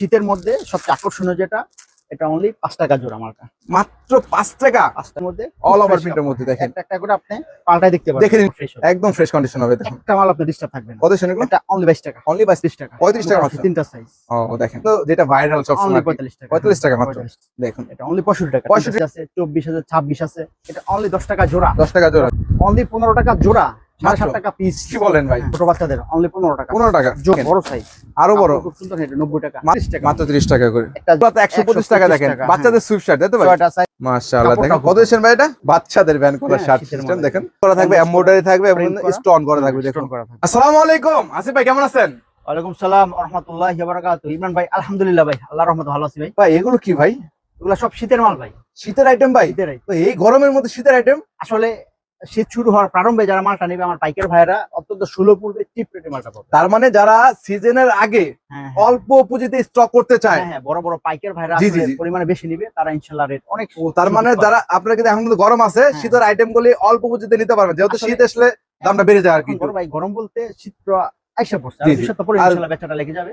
শীতের মধ্যে সবচেয়ে আকর্ষণীয় যেটা এটা অনলি পাঁচ টাকা জোড়া মার্কা মাত্র পাঁচ টাকা? পাঁচটার মধ্যে অল ওভার প্রিন্টের মধ্যে দেখেন। একটা একটা করে আপনি পাল্টাই দেখতে পারবেন। দেখে একদম ফ্রেশ কন্ডিশন হবে। একটা মাল আপনি ডিস্টার্ব থাকবে না। কত শুনে এটা অনলি বাইশ টাকা। অনলি বাইশ? বিশ টাকা। 35 টাকা মাত্র। তিনটা সাইজ ও দেখেন। তো যেটা ভাইরাল সব অনলি পঁয়তাল্লিশ টাকা। 45 টাকা মাত্র। দেখুন। এটা অনলি পঁয়ষট্টি টাকা। 65 পঁয়ষট্টি আছে চব্বিশ আছে ছাব্বিশ আছে। এটা অনলি দশ টাকা জোড়া। দশ টাকা জোড়া। অনলি পনেরো টাকা জোড়া। সাড়ে সাত টাকা পিস কি বলেন ভাই? ছোট বাচ্চাদের অনলি পনেরো টাকা। পনেরো টাকা। বড় সাইজ আরও বড়। খুব সুন্দর নব্বই টাকা মা- 30 টাকা। মাত্র তিরিশ টাকা করে। একশো পঁচিশ টাকা দেখেন। বাচ্চাদের সুইফট শার্ট তাই তো ভাই? মাশাআল্লাহ দেখেন। কত দিচ্ছেন ভাই এটা? বাচ্চাদের ব্যান করা হ্যাঁ, শার্ট সিস্টেম দেখেন করা থাকবে এমব্রয়ডারি থাকবে এবং স্টোন করা থাকবে দেখুন। আসসালামু আলাইকুম। আসিফ ভাই কেমন আছেন? ওয়ালাইকুম সালাম রহমতুল্লাহ বারাকাতু ইমরান ভাই আলহামদুলিল্লাহ ভাই আল্লাহ রহমত ভালো আছি ভাই। ভাই এগুলো কি ভাই? এগুলো সব শীতের মাল ভাই। শীতের আইটেম ভাই? এই গরমের মধ্যে শীতের আইটেম আসলে শীত শুরু হওয়ার প্রারম্ভে যারা মালটা নেবে আমার পাইকার ভাইরা অত্যন্ত সুলভ মূল্যে চিপ রেটে মালটা পাবে তার মানে যারা সিজনের আগে হ্যাঁ হ্যাঁ। অল্প পুঁজিতে স্টক করতে চায় হ্যাঁ, হ্যাঁ, বড় বড় পাইকার ভাইরা। পরিমাণে বেশি নিবে তারা ইনশাল্লাহ রেট অনেক তার মানে যারা আপনার কিন্তু এখন কিন্তু গরম আছে। শীতের আইটেম গুলি অল্প পুঁজিতে নিতে পারবেন যেহেতু শীত আসলে দামটা বেড়ে যায় আর কি ভাই গরম বলতে শীত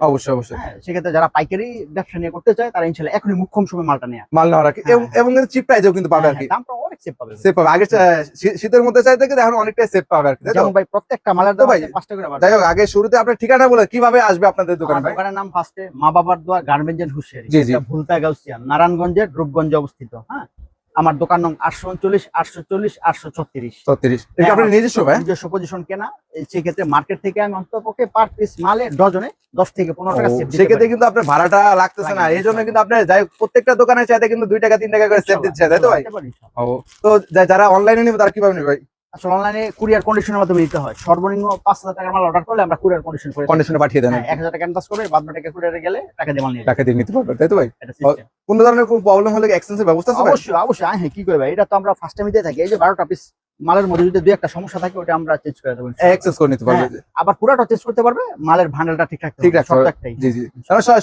অবশ্যই অবশ্যই। হ্যাঁ সেক্ষেত্রে যারা পাইকারি ব্যবসা নিয়ে করতে চায় তারা ইনশাল্লাহ এখনই মুখ্যম সময় মালটা নেয়। মাল নেওয়ার আর হ্যাঁ, এবং- চিপ প্রাইসেও কিন্তু পাবে আর কি। দামটা অনেক সেভ পাবে। সেফ পাবে। আগে শীতের মধ্যে এখন অনেকটাই সেফ পাবে আর কি যেমন ভাই প্রত্যেকটা মালের দাম ভাই, যাই হোক আগে শুরুতে আপনার ঠিকানা বলে কীভাবে আসবে আপনাদের দোকানে দোকানের নাম ফার্স্টে মা বাবার দোয়া গার্মেন্টস এন্ড হুশিয়ারি। ভুলতা গাউসিয়ান নারায়ণগঞ্জের রূপগঞ্জে অবস্থিত হ্যাঁ। আমার দোকান নং আটশো উনচল্লিশ আটশো চল্লিশ আটশো ছত্রিশ ছত্রিশ এটা নিজস্ব ভাই? নিজস্ব পজিশন কেনা। এই সেক্ষেত্রে মার্কেট থেকে আমি অন্তপক্ষে পার পিস মালে ডজনে দশ থেকে পনেরো টাকা সেক্ষেত্রে কিন্তু আপনার ভাড়াটা লাগতেছে না। এই জন্য কিন্তু আপনার যাই প্রত্যেকটা দোকানে চাইতে কিন্তু দুই টাকা তিন টাকা করে সেভ দিচ্ছে তাই তো ভাই? তো যারা অনলাইনে নেবে তারা কীভাবে নেবে ভাই? আসলে অনলাইনে কুরিয়ার কন্ডিশনের মাধ্যমে নিতে হয়। সর্বনিম্ন পাঁচ হাজার টাকার মাল অর্ডার করলে আমরা কুরিয়ার কন্ডিশন করে কন্ডিশনে পাঠিয়ে দেন। হ্যাঁ, এক হাজার টাকা অ্যাডভান্স করবে বাদ টাকা কুরিয়ারে গেলে টাকা দিয়ে মাল নিয়ে টাকা দিয়ে নিতে পারবে তাই তো ভাই? কোন ধরনের কোনো প্রবলেম হলে এক্সচেঞ্জের ব্যবস্থা আছে অবশ্যই অবশ্যই। হ্যাঁ কি করে ভাই? এটা তো আমরা ফার্স্ট টাইম দিয়ে থাকি। এই যে বারোটা পিস মালের মধ্যে যদি দুই একটা সমস্যা থাকে ওটা আমরা চেঞ্জ করে দেবো এক্সচেঞ্জ করে নিতে পারবে। হ্যাঁ। আবার পুরাটা চেঞ্জ করতে পারবে মালের ভান্ডেলটা ঠিক রাখতে ঠিক রাখতে হবে। সব জি জি।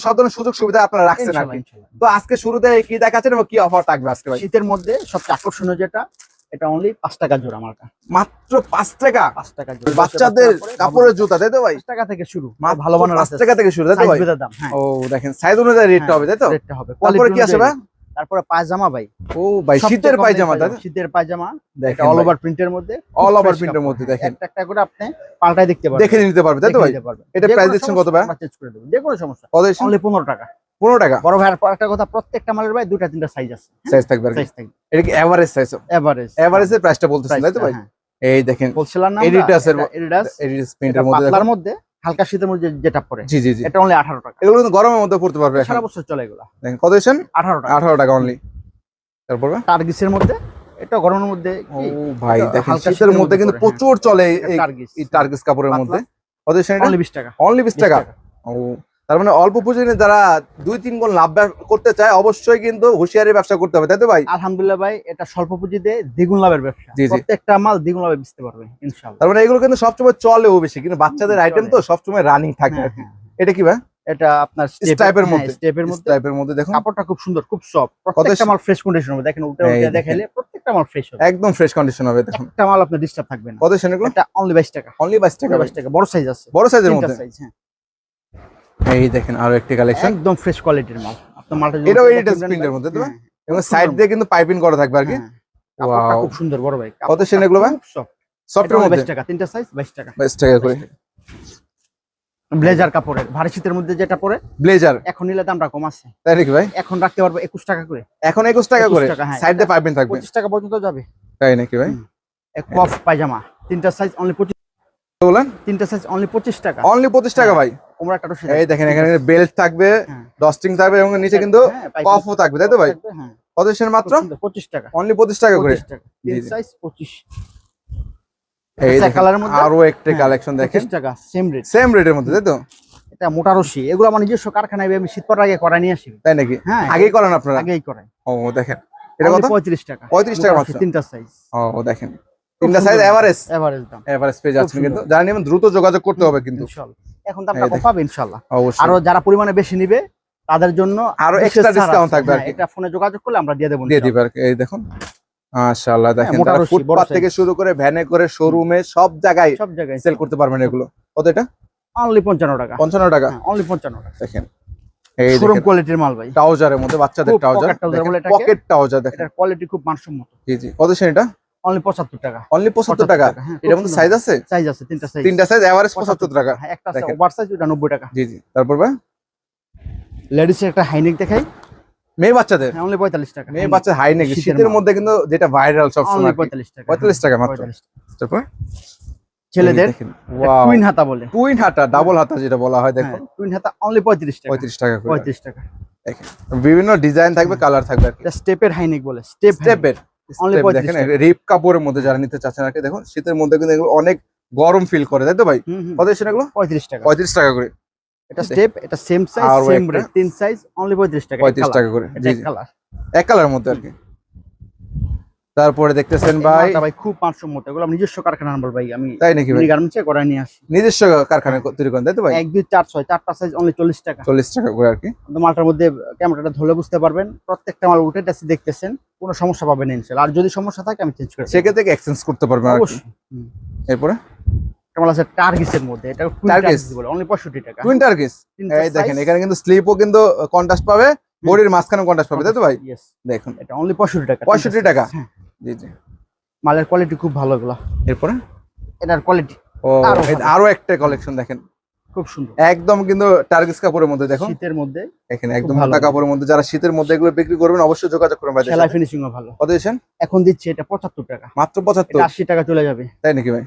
সব- ধরনের সুযোগ সুবিধা আপনারা রাখছেন আর। তো আজকে শুরুতে কি দেখাচ্ছেন এবং কি অফার থাকবে আজকে শীতের মধ্যে সবচেয়ে আকর্ষণীয় যেটা এটা অনলি পাঁচ টাকা জোড়া মালটা। মাত্র পাঁচ টাকা? পাঁচ টাকা জোড়া। বাচ্চাদের কাপড়ের জুতা তাই তো ভাই? পাঁচ টাকা থেকে শুরু মাত্র ভালো মানের পাঁচ আছে। টাকা থেকে শুরু তাই তো ভাই? দাম হ্যাঁ। ও দেখেন সাইজ অনুযায়ী রেটটা হ্যাঁ, হবে তাই তো? রেটটা হবে। তারপরে কি আছে ভাই? তারপরে পায়জামা ভাই। ও ভাই শীতের পায়জামা তাই শীতের পায়জামা। দেখেন অল ওভার প্রিন্টের মধ্যে অল ওভার প্রিন্টের মধ্যে দেখেন। একটা একটা করে আপনি পাল্টাই দেখতে পারবেন। দেখে নিতে পারবে তাই তো ভাই? এটা কোনো দিচ্ছেন কত ভাই? change করে দেবো। যে কোনো সমস্যা? অনলি পনেরো টাকা। পনেরো টাকা। বড় ভাইয়ের পর একটা কথা প্রত্যেকটা মালের ভাই দুটা তিনটা সাইজ আছে। সাইজ থাকবে সাইজ থাকবে। এটা কি এভারেজ সাইজ এভারেজ এভারেজের প্রাইসটা বলতেছেন তাই তো ভাই? এই দেখেন বলছিলাম না Adidas এর- প্রিন্টের মধ্যে পাতলার মধ্যে হালকা শীতের মধ্যে যেটা পড়ে জি জি জি। এটা অনলি আঠারো টাকা। এগুলো কিন্তু গরমের মধ্যে পড়তে পারবে সারা বছর চলে এগুলো। দেখেন কত দিচ্ছেন আঠারো টাকা। আঠারো টাকা অনলি তারপর টার্গিসের মধ্যে এটা গরমের মধ্যে ও ভাই দেখেন শীতের মধ্যে কিন্তু প্রচুর চলে এই টার্গিস এই টার্গিস কাপড়ের মধ্যে। কত দিচ্ছেন এটা? অনলি বিশ টাকা। অনলি বিশ 20 টাকা। ও তার মানে অল্প পুঁজিতে যারা দুই তিন গুণ লাভ করতে চায় অবশ্যই কিন্তু হুঁশিয়ারি ব্যবসা করতে হবে তাই তো ভাই? আলহামদুলিল্লাহ ভাই এটা স্বল্প পুঁজিতে দ্বিগুণ লাভের ব্যবসা। প্রত্যেকটা মাল দ্বিগুণ লাভে বেচতে পারবে ইনশাআল্লাহ। তার মানে এগুলো কিন্তু সবসময় চলেও বেশি কিন্তু বাচ্চাদের আইটেম তো সবসময় রানিং থাকে। হ্যাঁ। হ্যাঁ। এটা কি ভাই? এটা আপনার Stripe-এর মধ্যে। স্টেপের মধ্যে। টাইপের মধ্যে দেখুন। কাপড়টা খুব সুন্দর খুব সফট প্রত্যেকটা মাল ফ্রেশ কন্ডিশন হবে। দেখেন উল্টে উল্টে। দেখাইলে প্রত্যেকটা মাল ফ্রেশ হবে। একদম ফ্রেশ কন্ডিশন হবে দেখুন। একটা মাল আপনার ডিস্টার্ব থাকবে না। কত সেগুলো এটা অনলি বাইশ টাকা। অনলি বাইশ টাকা বাইশ টাকা। বড় সাইজ আছে। বড় সাইজের মধ্যে? সাইজ হ্যাঁ। এই দেখেন আরও একটি কালেকশন একদম ফ্রেশ কোয়ালিটির মাল। আপনার মালটা এটাও print এর মধ্যে তো? হ্যাঁ, এবং সাইড দিয়ে কিন্তু পাইপিং করা থাকবে আর কি। হ্যাঁ, কাপড়টা Wow. খুব সুন্দর বড় ভাই। কত সেন এগুলো ভাই? সফটের মধ্যে? বাইশ টাকা তিনটা সাইজ বাইশ টাকা। বাইশ টাকা করে। ব্লেজার কাপড়ের ভারী শীতের মধ্যে যেটা পরে ব্লেজার? এখন নিলে দামটা কম আছে। তাই নাকি ভাই? এখন রাখতে পারব একুশ টাকা করে। এখন একুশ টাকা করে? হ্যাঁ। সাইড দিয়ে পাইপিং থাকবে? পঁচিশ টাকা পর্যন্ত যাবে। তাই নাকি ভাই? কফ পায়জামা তিনটা সাইজ অনলি পঁচিশ বলেন। তিনটা সাইজ অনলি পঁচিশ টাকা। অনলি পঁচিশ টাকা ভাই? এই দেখেন এখানে বেল্ট থাকবে হ্যাঁ। ডস্টিং থাকবে এবং নিচে কিন্তু হ্যাঁ, কফও থাকবে তাই তো ভাই? হ্যাঁ। কত মাত্র? খুব সুন্দর, পঁচিশ টাকা। অনলি পঁচিশ টাকা করে? তিন সাইজ পঁচিশ। এই আচ্ছা, কালারের মধ্যে? আরও একটি হ্যাঁ, কালেকশন দেখেন। পঁচিশ টাকা সেম রেট সেম রেটের মধ্যে তাই তো? এটা মোটা রশি। এগুলো আমার নিজস্ব কারখানায় আমি শীত পড়ার আগে করা নিয়ে আসি। তাই নাকি? হ্যাঁ আগেই করেন আপনারা? আগেই করাই। ও দেখেন। এটা কত? পঁয়ত্রিশ টাকা। 35 টাকা মাত্র। তিনটা সাইজ ও দেখেন। তিনটা সাইজ এভারেজ এভারেজ দাম। এভারেজ পেয়ে যাচ্ছেন কিন্তু। নেবেন দ্রুত যোগাযোগ করতে হবে কিন্তু। ইনশাআল্লাহ এখন দামটা কম পাবে ইনশাআল্লাহ। অবশ্যই। আরও যারা পরিমাণে বেশি নিবে তাদের জন্য আরও discount আছে। থাকবে আর হ্যাঁ, কি। এটা ফোনে যোগাযোগ করলে আমরা দিয়ে দেবো দিয়ে দিব। এই দেখুন। মাশাআল্লাহ দেখেন মোটা তারা ফুটপাত থেকে শুরু করে ভ্যানে করে শোরুমে সব জায়গায় সব জায়গায়। সেল করতে পারবেন এগুলো। কত এটা? অনলি পঞ্চান্ন টাকা। পঞ্চান্ন টাকা। অনলি পঞ্চান্ন টাকা। দেখেন। এই শোরুম কোয়ালিটির মাল ভাই। ট্রাউজারের মধ্যে বাচ্চাদের ট্রাউজার পকেট ট্রাউজার দেখেন কোয়ালিটি খুব মানসম্মত। জি জি। কত সেন এটা? অনলি পঁচাত্তর টাকা। অনলি পঁচাত্তর টাকা? হ্যাঁ, এটার মধ্যে সাইজ আছে? সাইজ আছে তিনটা সাইজ তিনটা সাইজ এভারেজ পঁচাত্তর টাকা। হ্যাঁ একটা ওভার সাইজ ওটা নব্বই টাকা। জি জি। তারপর ভাই? লেডিস একটা হাইনেক দেখাই। মেয়ে বাচ্চাদের? হ্যাঁ অনলি পঁয়তাল্লিশ টাকা। মেয়ে বাচ্চা হাই নাকি শীতের মধ্যে। কিন্তু যেটা ভাইরাল আর কি। পঁয়তাল্লিশ টাকা। পঁয়তাল্লিশ টাকা মাত্র। তারপর? ছেলেদের টুইন হাতা বলে। টুইন হাতা ডাবল হাতা যেটা বলা হয় দেখো টুইন হাতা অনলি পঁয়ত্রিশ টাকা। পঁয়ত্রিশ টাকা করে। পঁয়ত্রিশ টাকা। বিভিন্ন ডিজাইন থাকবে কালার থাকবে এটা স্টেপের হাইনেক বলে। স্টেপ স্টেপের 35 দেখেন টাকা। কাপড়ের মধ্যে যারা নিতে চাচ্ছেন আর দেখুন শীতের মধ্যে কিন্তু এগুলো অনেক গরম ফিল করে তাই তো ভাই? কত এসে এগুলো পঁয়ত্রিশ টাকা। পঁয়ত্রিশ টাকা করে। এটা স্টেপ এটা সেম সাইজ সেম রেট তিন সাইজ অনলি পঁয়ত্রিশ টাকা। পঁয়ত্রিশ টাকা করে এক কালার এক কালার মধ্যে আর কি। তারপরে দেখতেছেন ভাই ভাই খুব মানসম্মত এগুলো আমি নিজস্ব কারখানা নাম্বার ভাই আমি তাই নাকি ভাই? গার্মেন্টসে করাই নিয়ে আসি। নিজস্ব কারখানা তৈরি করেন তাই তো ভাই? এক দুই চার ছয় চারটা সাইজ অনলি চল্লিশ টাকা। চল্লিশ টাকা করে আর কি। মালটার মধ্যে ক্যামেরাটা ধরে বুঝতে পারবেন প্রত্যেকটা মাল উঠে টাচি দেখতেছেন কোনো সমস্যা পাবেন না ইনশাল্লাহ। আর যদি সমস্যা থাকে আমি চেঞ্জ করে সেক্ষেত্রে এক্সচেঞ্জ করতে পারবেন অবশ্যই এরপরে? মাল আছে টার্গিসের মধ্যে এটা টার্গিস বলে অনলি পঁয়ষট্টি টাকা। টুইন টার্কিস এই দেখেন এখানে কিন্তু স্লিপও কিন্তু কন্ট্রাস্ট পাবে বডির মাঝখানে কন্ট্রাস্ট পাবে তাই তো ভাই? দেখুন। এটা অনলি পঁয়ষট্টি টাকা 65 টাকা? জি জি। মালের কোয়ালিটি খুব ভালো এগুলো। এরপরে? এটার কোয়ালিটি ও আরও একটা কালেকশন দেখেন। খুব সুন্দর। একদম কিন্তু টার্গিস কাপড়ের মধ্যে দেখুন। শীতের মধ্যে এখানে একদম ভালো। কাপড়ের মধ্যে যারা শীতের মধ্যে এগুলো বিক্রি করবেন অবশ্যই যোগাযোগ করবেন ভাই সেলাই ফিনিশিং ও ভালো। কত দিয়েছেন এখন দিচ্ছি এটা পঁচাত্তর টাকা। মাত্র পঁচাত্তর? এটা আশি টাকা চলে যাবে। তাই নাকি ভাই।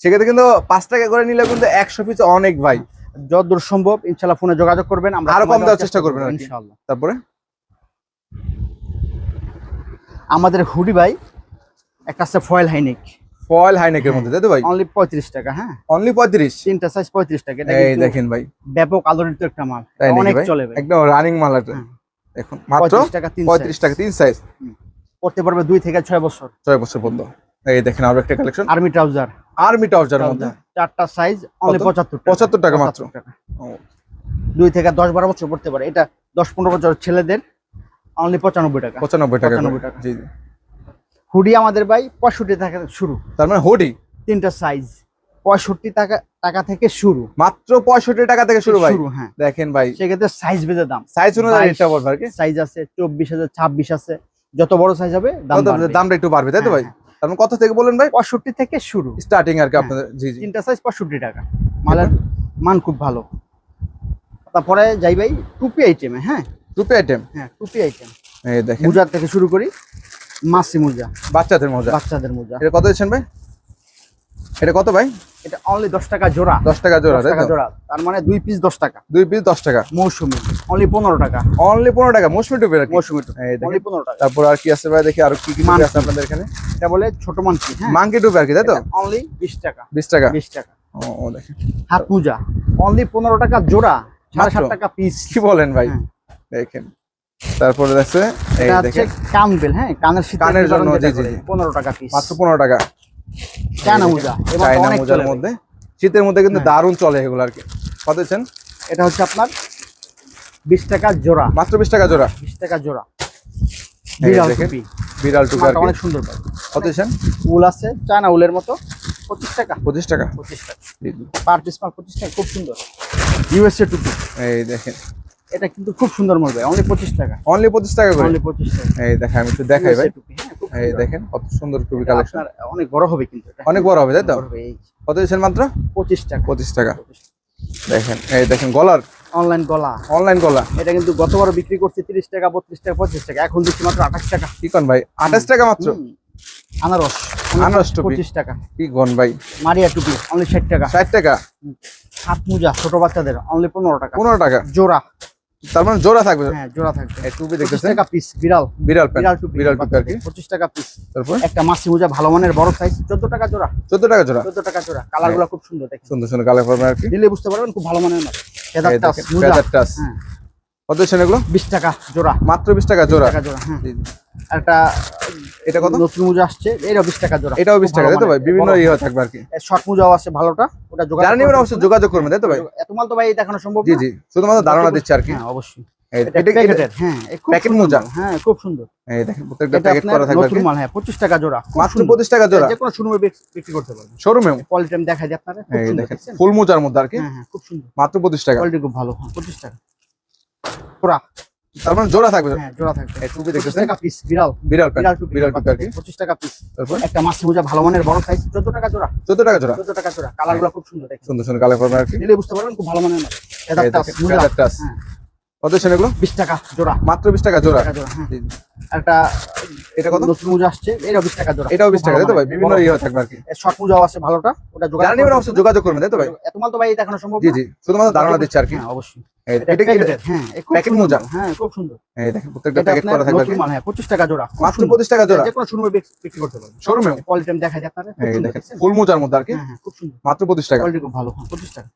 সেক্ষেত্রে কিন্তু পাঁচ টাকা করে নিলে কিন্তু একশো পিস অনেক ভাই। যতদূর সম্ভব ইনশাল্লাহ ফোনে যোগাযোগ করবেন আমরা আরও কম দেওয়ার চেষ্টা করবেন। ইনশাল্লাহ। তারপরে? আমাদের হুডি ভাই একটা আছে ফয়েল হাইনিক। ফয়েল হাইনেকের মধ্যে তাই তো ভাই? অনলি পঁয়ত্রিশ টাকা হ্যাঁ। অনলি পঁয়ত্রিশ? তিনটা সাইজ পঁয়ত্রিশ টাকা এটা এই দেখেন ভাই। ব্যাপক আলোড়িত একটা মাল অনেক চলে ভাই। একদম রানিং মাল এটা। হ্যাঁ। দেখুন মাত্র পঁয়ত্রিশ টাকা তিন পঁয়ত্রিশ টাকা তিন সাইজ করতে পারবে দুই থেকে ছয় বছর। ছয় বছর পর্যন্ত। এই দেখেন আরও একটা collection army trouser army trouser মধ্যে। চারটা সাইজ অনলি কত? পঁচাত্তর পঁচাত্তর টাকা মাত্র। 75 টাকা। দুই থেকে দশ বারো বছর পড়তে পারে। এটা দশ পনেরো বছর ছেলেদের। অনলি পঁচানব্বই টাকা। পঁচানব্বই টাকা। 95 টাকা। জি জি। হুডি আমাদের ভাই পঁয়ষট্টি টাকা থেকে শুরু। তার মানে হোডি? তিনটা সাইজ পঁয়ষট্টি টাকা টাকা থেকে শুরু। মাত্র পঁয়ষট্টি টাকা থেকে শুরু ভাই? হ্যাঁ। দেখেন ভাই। সেক্ষেত্রে সাইজ বেঁধে দাম। সাইজ অনুযায়ী বাইশ। বলব আর কি। সাইজ আছে চব্বিশ আছে ছাব্বিশ আছে। যত বড় সাইজ হবে। দামটা একটু বাড়বে তাই তো হ্যাঁ, ভাই? তার মানে কত থেকে বলেন ভাই? পঁয়ষট্টি থেকে শুরু। স্টার্টিং আর কি হ্যাঁ। আপনাদের জি জি। তিনটা সাইজ পঁয়ষট্টি টাকা। মালের মান খুব ভালো। তারপরে যাই ভাই টুপি আইটেমে হ্যাঁ? টুপি আইটেম হ্যাঁ টুপি আইটেম এই দেখেন। মোজার থেকে শুরু করি মাসি মোজা। বাচ্চাদের মজা? বাচ্চাদের মোজা। এটা কত দিচ্ছেন ভাই? এটা কত ভাই? এটা অনলি দশ টাকা জোড়া। দশ টাকা জোড়া 10 টাকা জোড়া। তার মানে দুই পিস দশ টাকা। দুই পিস দশ টাকা। মৌসুমি। অনলি পনেরো টাকা। অনলি পনেরো টাকা। মৌসুমি টুপি মৌসুমি এই দেখেন। অনলি পনেরো টাকা। তারপর আর কি আছে ভাই? দেখি আর কি কি টুপি আছে আপনাদের এখানে? এটা বলে ছোট মানকি হ্যাঁ। মাঙ্কি টুপি আর কি তাই তো? অনলি বিশ টাকা। বিশ টাকা? বিশ টাকা। ও দেখেন। হাত মোজা। অনলি পনেরো টাকা জোড়া সাড়ে সাত? টাকা পিস কি বলেন ভাই? হ্যাঁ। দেখেন। তারপরে আছে এই দেখেন। কান বেল হ্যাঁ কানের শীতের কানের জন্য, জি, জি, করে, জি। পনেরো টাকা পিস মাত্র পনেরো টাকা। চায়না মোজা তো মোজার মধ্যে। শীতের মধ্যে কিন্তু হ্যাঁ। দারুণ চলে এগুলো আর কি। কত এটা হচ্ছে আপনার বিশ টাকা জোড়া। মাত্র বিশ টাকা জোড়া। বিশ টাকা জোড়া। বিড়াল টুপি। বিড়াল টুপি আর অনেক সুন্দর পাই কত উল আছে চায়না উলের মতো। পঁচিশ টাকা। পঁচিশ টাকা। পঁচিশ টাকা। জি, জি। পার পিস মাল পঁচিশ টাকা খুব সুন্দর। ইউএসএ টুপি। এই দেখেন। এটা কিন্তু খুব সুন্দর মাল ভাই অনলি পঁচিশ টাকা। অনলি পঁচিশ টাকা করে? অনলি পঁচিশ টাকা। এই দেখেন আমি একটু দেখাই ভাই। টুপি, হ্যাঁ, এই দেখেন কত সুন্দর টুপি কালেকশন অনেক বড় হবে কিন্তু এটা। অনেক বড় হবে তাই তো? এই কত দিচ্ছেন মাত্র? পঁচিশ টাকা। পঁচিশ টাকা। দেখেন এই দেখেন গলার। অনলাইন গলা। অনলাইন গলা। এটা কিন্তু গতবার বিক্রি করছে তিরিশ টাকা বত্রিশ টাকা পঁচিশ টাকা। এখন দিচ্ছি মাত্র আঠাশ টাকা। কি কন ভাই? আঠাশ টাকা মাত্র? আনারস। আনারস টুপি। পঁচিশ টাকা। কি গন ভাই? মারিয়া টুপি অনলি ষাট টাকা। ষাট টাকা। হাত মোজা ছোট বাচ্চাদের অনলি পনেরো টাকা। পনেরো টাকা। জোড়া। তার মানে জোড়া থাকবে? হ্যাঁ জোড়া থাকবে। এই টুপি দেখতেছেন? টাকা পিস বিড়াল। বিড়াল বিড়াল টুপি বিড়াল টুপি আর কি? পঁচিশ টাকা পিস তারপর? একটা মাসি মোজা ভালো মানের বড় সাইজ চোদ্দ টাকা জোড়া। চোদ্দ টাকা জোড়া? চোদ্দ টাকা জোড়া। কালারগুলো খুব সুন্দর দেখেন। সুন্দর সুন্দর কালার পাবেন আর কি? দিলে বুঝতে পারবেন খুব ভালো মানের মাছ। ফেদার মোজা। হ্যাঁ। কত এগুলো? বিশ টাকা জোড়া। মাত্র বিশ টাকা জোড়া? টাকা জোড়া হ্যাঁ। একটা এটা কত? নতুন মোজা আসছে। এটাও বিশ টাকা জোড়া। এটাও বিশ টাকা তাই তো ভাই? বিভিন্ন ইয়ে থাকবে আর কি। শর্ট মোজাও আছে ভালোটা। ওটা যোগাযোগ যারা নেবেন অবশ্যই যোগাযোগ করবেন তাই তো ভাই? এত মাল তো ভাই দেখানো সম্ভব জি না। জি। শুধুমাত্র ধারণা দিচ্ছে আর কি। হ্যাঁ অবশ্যই। এটা এটা- এটা- প্যাকেটের। হ্যাঁ প্যাকেট মোজা? হ্যাঁ খুব সুন্দর। এই দেখেন প্রত্যেকটা প্যাকেট করা থাকবে নতুন মাল হ্যাঁ টাকা জোড়া। মাত্র সুন্দর। পঁচিশ টাকা জোড়া। যে কোনো শোরুমে বিক্রি করতে পারবেন। শোরুমে? কোয়ালিটি আমি দেখাই দিই আপনারা এই দেখেন ফুল মোজার মধ্যে আর কি? হ্যাঁ হ্যাঁ খুব সুন্দর। মাত্র পঁচিশ টাকা। কোয়ালিটি খুব ভালো হ্যাঁ পঁচিশ টাকা। পুরা। তার মানে জোড়া থাকবে। হ্যাঁ জোড়া থাকবে। এই টুপি দেখতেছেন? টাকা পিস বিড়াল। বিড়াল বিড়াল টুপি বিড়াল টুপি আর কি। পঁচিশ টাকা পিস তারপর? একটা মাছ মোজা ভালো মানের বড় সাইজ চোদ্দ টাকা জোড়া। চোদ্দ টাকা জোড়া? চোদ্দ টাকা জোড়া। কালারগুলো খুব সুন্দর দেখেন। সুন্দর সুন্দর কালার করবেন আর কি? দিলে বুঝতে পারবেন খুব ভালো মানের মাছ এটা দেখেন, মোজা। touch। হ্যাঁ, কত এগুলো? বিশ টাকা জোড়া। মাত্র বিশ টাকা জোড়া। হ্যাঁ। একটা এটা কত? নতুন মোজা আসছে এটাও বিশ টাকা জোড়া। এটাও বিশ টাকা তাই তো ভাই? বিভিন্ন ইয়ে থাকবে আর কি। শর্ট মোজাও আছে ভালোটা ওটা অবশ্যই যোগাযোগ করবেন তাই তো ভাই? এত মাল তো ভাই দেখানো সম্ভব জি জি। শুধুমাত্র ধারণা দিচ্ছে আর কি। হ্যাঁ, অবশ্যই। এটা এটা কি হ্যাঁ প্যাকেট মোজা? হ্যাঁ খুব সুন্দর। এই দেখেন প্রত্যেকটা প্যাকেট করা থাকবে আর নতুন কি মাল, হ্যাঁ, 25 টাকা জোড়া। মাত্র টাকা জোড়া? যে কোনো শোরুমে বিক্রি করতে পারবেন শোরুমে? কোয়ালিটি আমি দেখাই দিই এই দেখেন ফুল মোজার মধ্যে আর কি। খুব সুন্দর। মাত্র পঁচিশ টাকা। কোয়ালিটি খুব ভালো হ্যাঁ 25 টাকা।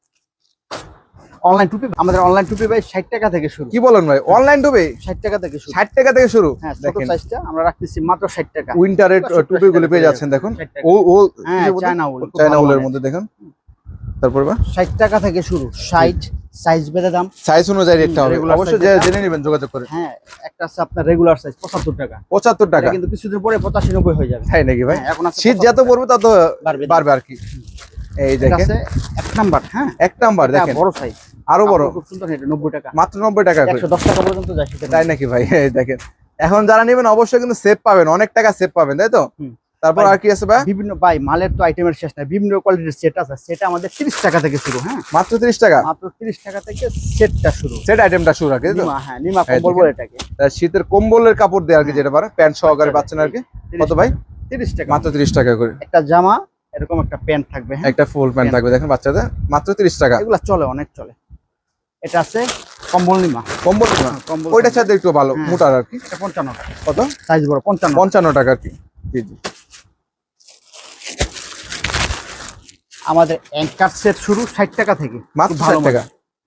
অনলাইন টুপি আমাদের অনলাইন টুপি ভাই 60 টাকা থেকে শুরু। কি বলেন ভাই? অনলাইন টুপি 60 টাকা থেকে শুরু। ষাট টাকা থেকে শুরু? হ্যাঁ ছোট সাইজটা আমরা রাখতেছি মাত্র 60 টাকা। উইন্টারের টুপি গুলো পেয়ে যাচ্ছেন দেখুন। ও ও চায়না উল চায়না উলের মধ্যে দেখুন। তারপর বা? 60 টাকা থেকে শুরু। 60 সাইজ বেঁধে দাম। সাইজ অনুযায়ী রেটটা হবে। অবশ্যই। জেনে নেবেন যোগাযোগ করে। হ্যাঁ একটা আছে আপনার রেগুলার সাইজ 75 টাকা। পঁচাত্তর টাকা। কিন্তু কিছুদিন পরে 85 90 হয়ে যাবে। তাই নাকি ভাই? হ্যাঁ, এখন আছে শীত যত পড়বে তত বাড়বে। বাড়বে আর কি। এই দেখেন। এক নাম্বার হ্যাঁ। এক নাম্বার দেখেন। বড় সাইজ আরও বড়? খুব সুন্দর এটা 90 টাকা। মাত্র নব্বই টাকা করে? 110 টাকা পর্যন্ত যায় তাই নাকি ভাই? দেখেন। এখন যারা নেবেন অবশ্যই কিন্তু সেভ পাবেন অনেক টাকা সেভ পাবেন তাই তো? তারপর আর কি আছে ভাই? বিভিন্ন ভাই মালের তো আইটেমের শেষ নাই বিভিন্ন কোয়ালিটির সেট আছে। সেটা আমাদের 30 টাকা থেকে শুরু হ্যাঁ? মাত্র ত্রিশ টাকা? মাত্র 30 টাকা থেকে সেটটা শুরু। সেট আইটেমটা শুরু আর কি তো? হ্যাঁ নিমা কম্বল বলে এটাকে। শীতের কম্বলের কাপড় দেয় আর কি। যেটা পারে প্যান্ট সহকারে পাচ্ছেন আর কি। 30 কত ভাই? 30 টাকা। মাত্র ত্রিশ টাকা করে। একটা জামা এরকম একটা প্যান্ট থাকবে হ্যাঁ? একটা ফুল প্যান্ট থাকবে দেখেন বাচ্চাদের মাত্র ত্রিশ টাকা। এগুলা চলে অনেক চলে। এটা আছে কম্বল নিমা। কম্বল না কম্বল ওইটার সাথে একটু ভালো হ্যাঁ। মোটার আর কি। 55 টাকা। কত? সাইজ বড় 55 পঞ্চান্ন টাকা আর কি। জি জি। আমাদের অ্যাঙ্কার সেট শুরু 60 টাকা থেকে। মাত্র ষাট টাকা।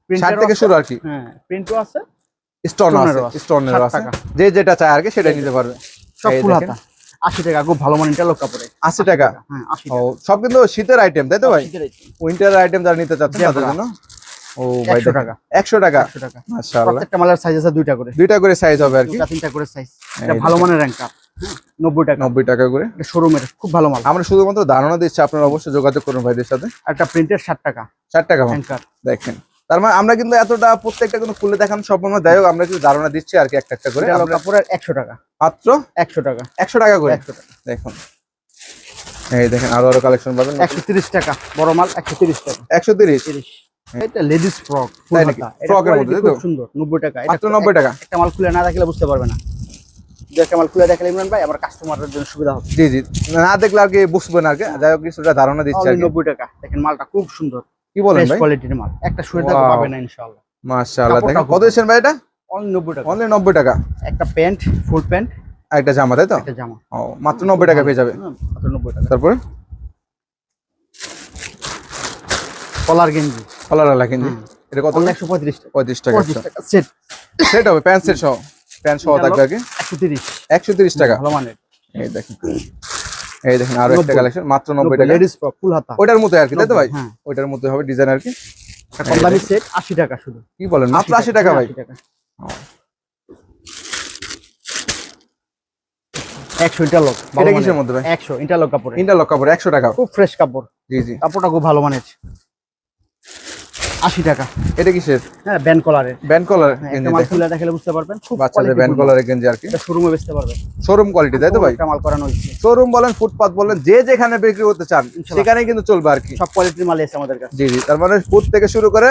ষাট থেকে শুরু আর কি। হ্যাঁ প্রিন্টও আছে। স্টোন আছে। স্টোনের আছে। যে যেটা চায় আর কি সেটাই নিতে পারবে। সব ফুল হাতা। 80 টাকা খুব ভালো মানের ইন্টারলক কাপড়ে। আশি টাকা। হ্যাঁ 80 টাকা। সব কিন্তু শীতের আইটেম তাই তো ভাই? উইন্টার আইটেম যারা নিতে চাচ্ছেন তাদের জন্য। ও ভাই টাকা। একশো টাকা। 100 টাকা। মাশাআল্লাহ। প্রত্যেকটা মালের সাইজ আছে দুইটা করে। দুইটা করে সাইজ হবে আর কি। তিনটা করে সাইজ এটা ভালো। মানের টাকা। নব্বই টাকা করে। এটা শোরুমের খুব ভালো মাল। আমরা শুধুমাত্র ধারণা দিচ্ছি আপনারা অবশ্যই যোগাযোগ করুন ভাইদের সাথে। একটা প্রিন্টের ষাট টাকা। ষাট টাকা অ্যাঙ্কার দেখেন। তার মানে আমরা কিন্তু এতটা প্রত্যেকটা কিন্তু খুলে দেখানো সম্পূর্ণ দেয় আমরা কিন্তু ধারণা দিচ্ছি আর কি একটা একটা করে। কাপড়ের একশো টাকা। মাত্র একশো টাকা। একশো টাকা করে। একশো টাকা। দেখুন। এই দেখেন আরও আরও কালেকশন পাবেন। একশো তিরিশ টাকা। বড় মাল একশো তিরিশ টাকা। একশো তিরিশ? তিরিশ। এটা লেডিস ফ্রক তাই নাকি? এর মধ্যে? সুন্দর নব্বই টাকা। এটা মাত্র নব্বই টাকা? একটা মাল খুলে না দেখলে বুঝতে পারবে না। দু একটা মাল খুলে দেখালে ইমরান ভাই আমার কাস্টমারের জন্য সুবিধা হবে। জি জি। না দেখলে আর কি বুঝবেন আর কি। যাই হোক কিছুটা ধারণা দিচ্ছি আর টাকা। দেখেন মালটা খুব সুন্দর। কি বলেন ভাই? কোয়ালিটির মাল। একটা শুয়ে দেখো পাবে না ইনশাআল্লাহ। মাশাআল্লাহ। কাপড়টা দেখেন খুব কত দিচ্ছেন ভাই এটা? অনলি নব্বই টাকা। অনলি টাকা। একটা প্যান্ট ফুল প্যান্ট। আর একটা জামা তাই তো? একটা জামা। ও মাত্র নব্বই টাকা পেয়ে যাবে। মাত্র নব্বই টাকা। তারপরে? কলার গেঞ্জি। কলার আলা কিন্তু এটা কত অনলি একশো পঁয়ত্রিশ টাকা। পঁয়ত্রিশ টাকা সেট সেট হবে প্যান্ট সেট সহ। প্যান্ট সহ থাকবে তিরিশ। একশো তিরিশ টাকা। ভালো মানের। এই দেখেন। এই দেখেন আরও একটা কালেকশন মাত্র নব্বই টাকা। লেডিস ফ্রক ফুল হাতা। ওইটার মতো আর কি তাই তো ভাই? হ্যাঁ। ওইটার মধ্যে হবে ডিজাইন আর কি। কম দামি সেট আশি টাকা শুধু। কি বলেন? মাত্র আশি টাকা ভাই। 80 টাকা। একশো ইন্টারলক এটা কিসের মধ্যে ভাই? একশো ইন্টারলক কাপড়ে ইন্টারলক কাপড় একশো টাকা। খুব ফ্রেশ কাপড়। জি জি। কাপড়টা খুব ভালো মানের। আশি টাকা। এটা কিসের? হ্যাঁ ব্যান্ড কলারের ব্যান্ড কলার হ্যাঁ, মাল খুলে দেখালে বুঝতে পারবেন খুব বাচ্চাদের ব্যান্ড কলারের গেঞ্জি আর কি। শোরুমে বেচতে পারবেন। শোরুম কোয়ালিটি তাই তো ভাই? মাল করানো হচ্ছে শোরুম বলেন ফুটপাত বলেন যে যেখানে বিক্রি করতে চান। সেখানেই কিন্তু চলবে আর কি। সব কোয়ালিটির মাল আছে আমাদের কাছে। জি জি তার মানে ফুড থেকে শুরু করে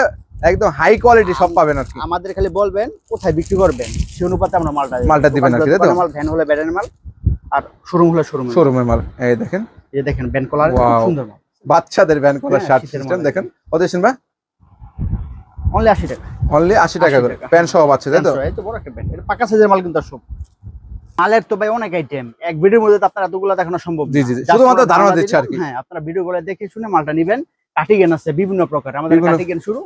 একদম হাই কোয়ালিটি সব পাবেন আর কি। আমাদের খালি বলবেন কোথায় বিক্রি করবেন সেই অনুপাতে আমরা মালটা। মালটা দিবেন আর কি, তাই তো? মাল ভ্যান হলে ব্যানের মাল আর শোরুম হলে শোরুম শোরুমের মাল এই দেখেন। এই দেখেন ব্যান্ড কলার. সুন্দর মাল। বাচ্চাদের ব্যান্ড কলার হ্যাঁ, শার্ট সিস্টেম দেখেন। কত ভাই? অনলি আশি টাকা। অনলি আশি টাকা করে। টাকা। প্যান্ট সহ বাচ্চা তাই তো? এই তো বড় একটা এটা পাকা সাইজের মাল কিন্তু সব। মালের তো ভাই অনেক আইটেম এক ভিডিওর মধ্যে তো আপনারা এতগুলো দেখানো সম্ভব জি, জি। শুধুমাত্র ধারণা দিচ্ছি আর কি। হ্যাঁ আপনারা ভিডিওগুলো দেখে শুনে মালটা নিবেন। কাটিগেন আছে বিভিন্ন প্রকার। আমাদের কাটিগেন শুরু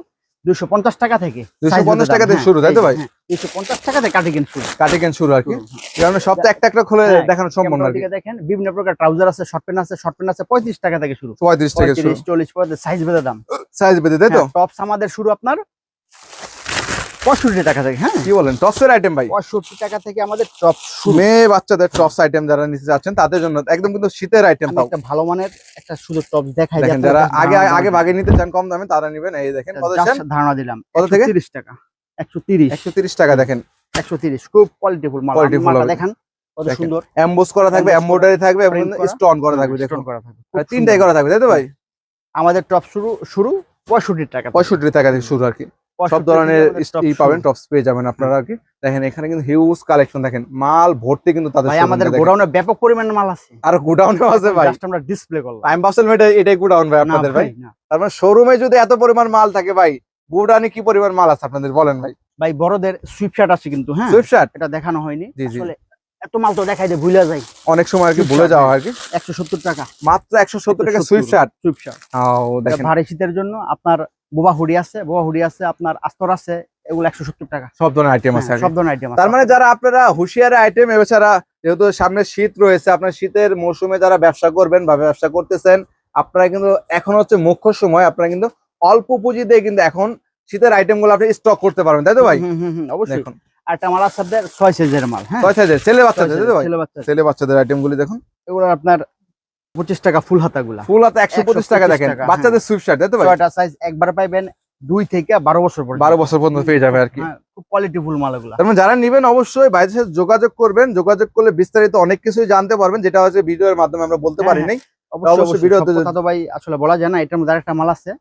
দুশো পঞ্চাশ টাকা থেকে। 250 টাকা থেকে হ্যাঁ, শুরু, তাই তো ভাই? দুশো পঞ্চাশ টাকা থেকে কাটিগেন শুরু। কাটে কেন শুরু আর কি। কারণ সব তো একটা একটা খুলে হ্যাঁ, দেখানো সম্ভব না দেখেন বিভিন্ন প্রকার ট্রাউজার আছে শর্ট প্যান্ট আছে শর্ট প্যান্ট আছে পঁয়ত্রিশ টাকা থেকে শুরু। পঁয়ত্রিশ থেকে শুরু। পঁয়ত্রিশ চল্লিশ পঁয়ত্রিশ সাইজ বেঁধে দাম। সাইজ বেঁধে তাই তো? টপস আমাদের শুরু আপনার পঁয়ষট্টি টাকা থেকে হ্যাঁ। কি বলেন টপসের আইটেম ভাই? পঁয়ষট্টি টাকা থেকে আমাদের টপ মেয়ে বাচ্চাদের টপস আইটেম যারা নিতে যাচ্ছেন তাদের জন্য একদম কিন্তু শীতের আইটেম একটা ভালো মানের একটা সুন্দর টপ দেখাই দেখেন যারা আগে আগে ভাগে নিতে চান কম দামে তারা নিবেন। এই দেখেন কত ধারণা দিলাম। কত থেকে? তিরিশ টাকা। একশো তিরিশ। একশো তিরিশ টাকা দেখেন। একশো তিরিশ। খুব কোয়ালিটিফুল মাল। কত দেখেন, সুন্দর। এম্বোস করা থাকবে Emboss থাকবে এবং স্টোন করা থাকবে দেখুন। স্টোন করা থাকবে। তিনটাই করা থাকবে তাই তো ভাই? আমাদের টপ শুরু শুরু পঁয়ষট্টি টাকা। পঁয়ষট্টি টাকা থেকে শুরু আর কি। সব ধরনের ই পাবেন টপস পেয়ে যাবেন আপনারা আর কি। দেখেন এখানে কিন্তু হিউজ কালেকশন দেখেন মাল ভর্তি কিন্তু তাদের ভাই আমাদের গোডাউনে ব্যাপক পরিমাণে মাল আছে। আর গোডাউনও আছে ভাই। জাস্ট আমরা ডিসপ্লে করলাম। আমি ভাবছিলাম এটা এটাই গোডাউন ভাই আপনাদের ভাই তার মানে শোরুমে যদি এত পরিমাণ মাল থাকে ভাই গোডাউনে কি পরিমাণ মাল আছে আপনাদের বলেন ভাই? ভাই বড়দের সুইপ শার্ট আছে কিন্তু হ্যাঁ? সুইফট শার্ট এটা দেখানো হয়নি। আসলে এত মাল তো দেখাই দেয় ভুলে যাই। অনেক সময় আর কি ভুলে যাওয়া হয় আর কি। একশো সত্তর টাকা। মাত্র একশো সত্তর টাকা সুইফট শার্ট সুইপ শার্ট ও দেখেন। ভারী শীতের জন্য আপনার বোবা হুডি আছে বোবা হুডি আছে আপনার আস্তর আছে এগুলো একশো সত্তর টাকা। সব ধরনের আইটেম আছে হ্যাঁ। সব ধরনের আইটেম তার মানে যারা আপনারা হুঁশিয়ারি আইটেম এছাড়া যেহেতু সামনে শীত রয়েছে আপনার শীতের মৌসুমে যারা ব্যবসা করবেন বা ব্যবসা করতেছেন আপনারা কিন্তু এখন হচ্ছে মুখ্য সময় আপনারা কিন্তু অল্প পুঁজি দিয়ে কিন্তু এখন শীতের আইটেমগুলো আপনি স্টক করতে পারবেন তাই তো ভাই? অবশ্যই। দেখুন। আর একটা মাল আছে ছয় সাইজের মাল হ্যাঁ। ছয় সাইজের ছেলে বাচ্চাদের ছেলে বাচ্চাদের। আইটেম গুলি দেখুন। এগুলো আপনার পঁচিশ টাকা ফুল হাতা গুলা ফুল হাতা একশো পঁচিশ টাকা 125 দেখেন। বাচ্চাদের সুইফট শার্ট দেখতে ছয়টা সাইজ একবার পাইবেন দুই থেকে বারো বছর পর্যন্ত। বারো বছর পর্যন্ত পেয়ে যাবে আর কি। হ্যাঁ, খুব কোয়ালিটি ফুল মাল তার মানে যারা নিবেন অবশ্যই বাইরের সাথে যোগাযোগ করবেন। যোগাযোগ করলে বিস্তারিত অনেক কিছুই জানতে পারবেন যেটা হচ্ছে ভিডিওর মাধ্যমে আমরা বলতে হ্যাঁ, পারি নাই অবশ্যই ভিডিওতে তো ভাই আসলে বলা যায় না এটার মধ্যে আরেকটা মাল আছে।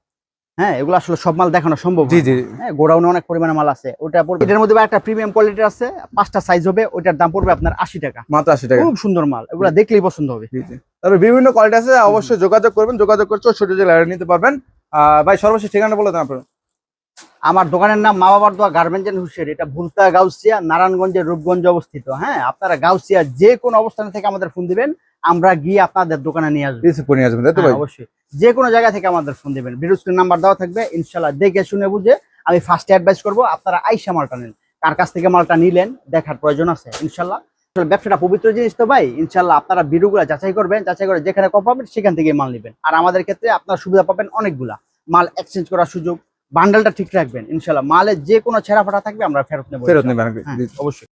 হ্যাঁ এগুলো আসলে সব মাল দেখানো সম্ভব জি জি। হ্যাঁ গোডাউনে অনেক পরিমাণে মাল আছে। ওটা পড়বে এটার মধ্যে একটা প্রিমিয়াম কোয়ালিটি আছে পাঁচটা সাইজ হবে ওটার দাম পড়বে আপনার আশি টাকা। মাত্র আশি টাকা। খুব সুন্দর মাল এগুলো দেখলেই পছন্দ হবে। জি, জি। তারপরে বিভিন্ন কোয়ালিটি আছে অবশ্যই যোগাযোগ করবেন যোগাযোগ করে চৌষট্টি জেলায় নিতে পারবেন। আহ, ভাই সর্বশেষ ঠিকানা বলে দেন আপনার। আমার দোকানের নাম মা বাবার দোয়া গার্মেন্টস এন্ড হুশিয়ারি। এটা ভুলতা গাউসিয়া নারায়ণগঞ্জের রূপগঞ্জে অবস্থিত হ্যাঁ? আপনারা গাউসিয়া যে কোনো অবস্থান থেকে আমাদের ফোন দিবেন আমরা গিয়ে আপনাদের দোকানে নিয়ে আসব। রিসিভ করে নিয়ে আসবেন তাই তো হ্যাঁ, অবশ্যই। যে কোনো জায়গা থেকে আমাদের ফোন দিবেন। ভিডিও স্ক্রিন নাম্বার দেওয়া থাকবে ইনশাল্লাহ দেখে শুনে বুঝে আমি ফার্স্টে অ্যাডভাইস করব আপনারা আইসা মালটা নেন। কার কাছ থেকে মালটা নিলেন দেখার প্রয়োজন আছে ইনশাল্লাহ ব্যবসাটা পবিত্র জিনিস তো ভাই ইনশাল্লাহ আপনারা ভিডিওগুলো যাচাই করবেন যাচাই করে যেখানে কম পাবেন সেখান থেকে মাল নেবেন। আর আমাদের ক্ষেত্রে আপনারা সুবিধা পাবেন অনেকগুলা। মাল এক্সচেঞ্জ করার সুযোগ বান্ডেলটা ঠিক রাখবেন ইনশাল্লাহ মালে যে কোনো ছেঁড়া ফাটা থাকবে আমরা ফেরত নেব ফেরত নেবেন। হ্যাঁ। অবশ্যই